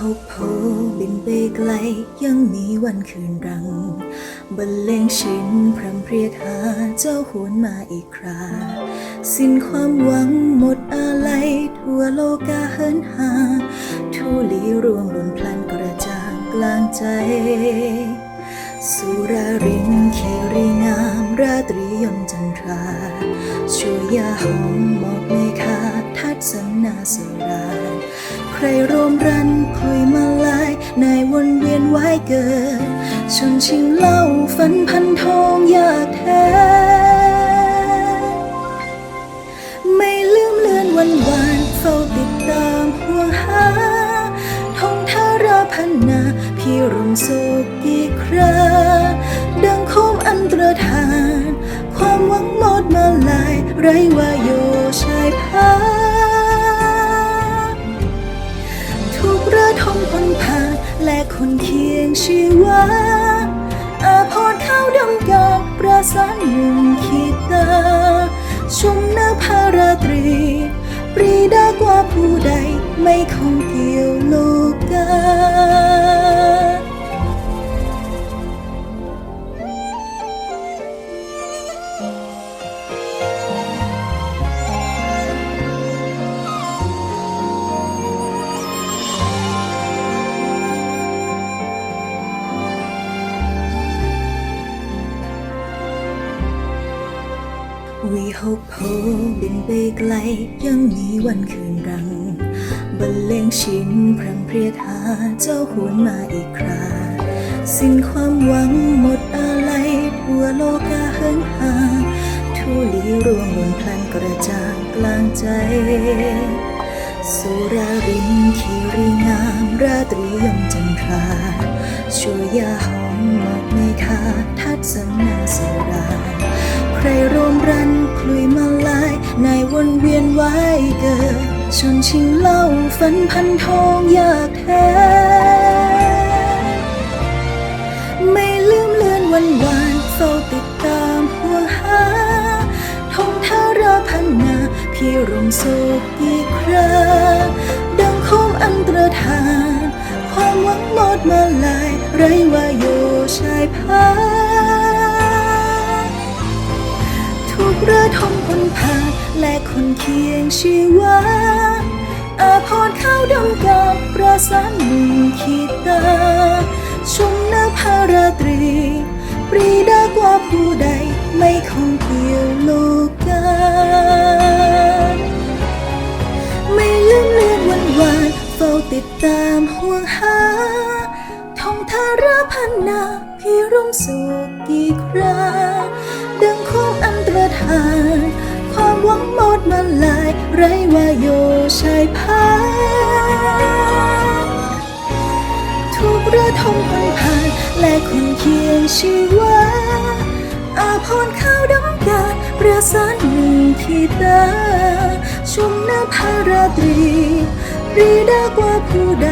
หกโผบินไปไกล ยังมีวันคืนรังบรรเลงชินพรำเพรียกหาเจ้าหวนมาอีกครา สิ้นความหวังหมดอะไรทั่วโลกาเหินหาทุลีร่วงลนพลันกระจางกลางใจ สุรารินเครีงาม ราตรียนจันทรา ช่วยยาหอมหมอกเมฆาทัดสันนาสรา ใครโรมรันคุยมาลายในวนเวียนไว้เกิดชนชิงเล่าฝันพันทองอยากแท้ไม่ลืมเลือนวันวานเฝ้าติดตามห่วงหาทงทาราพันนาพี่รุมโศกกี่คราดังโคมอันตรธาน ความหวังหมดมาลาย ไรว่าโยชาย คนเคียงชีวะอาพรข้าวดำกาประสานหนุ่มขีตา ชมนาภาราตรี ปรีดากว่าผู้ใดไม่คงเกี่ยวโลกา วีหกโผบินไปไกล ยังมีวันคืนรังบรรเลงชินพรำเพรียกหาเจ้าหวนมาอีกครา สิ้นความหวังหมดอะไรทั่วโลกาเหินหาทุลีร่วงหล่นพลันกระจางกลางใจ สุรารินคีรีงามราตรียมจันทราช่วยยาหอมหมอกเมฆาทัดสันนาสรา ใครโรมรันคลุยมาลายในวนเวียนไว้เกิดชนชิงเล่าฝันพันทองอยากแท้ไม่ลืมเลือนวันวานเฝ้าติดตามห่วงหาทองทาราพันนาพี่รมโศกกี่คราดังคมอันตรธาน ความหวังหมดมาลาย ไรว่าโยชายพา ทุกระทมพนผ่านและคนเคียงชีวาอาพรข้าวดำกับประสานหนึ่งขีตาชมน้าภาราตรี ปรีดากว่าผู้ใดไม่คงเกี่ยวโลกาไม่ลืมเลือนวันวานเฝ้าติดตามห่วงหาทองทาราพันนาพี่ร่มสุขกี่คราดังค มอันตรธานความหวังหมดมาลาย ไรว่าโยชายพาทุกระทมพันผ่านและคนเคียงชีวาอาพรข้าวดำกาประสานหนึ่งขีตาชมนาภาราตรีรีดากว่าผู้ใด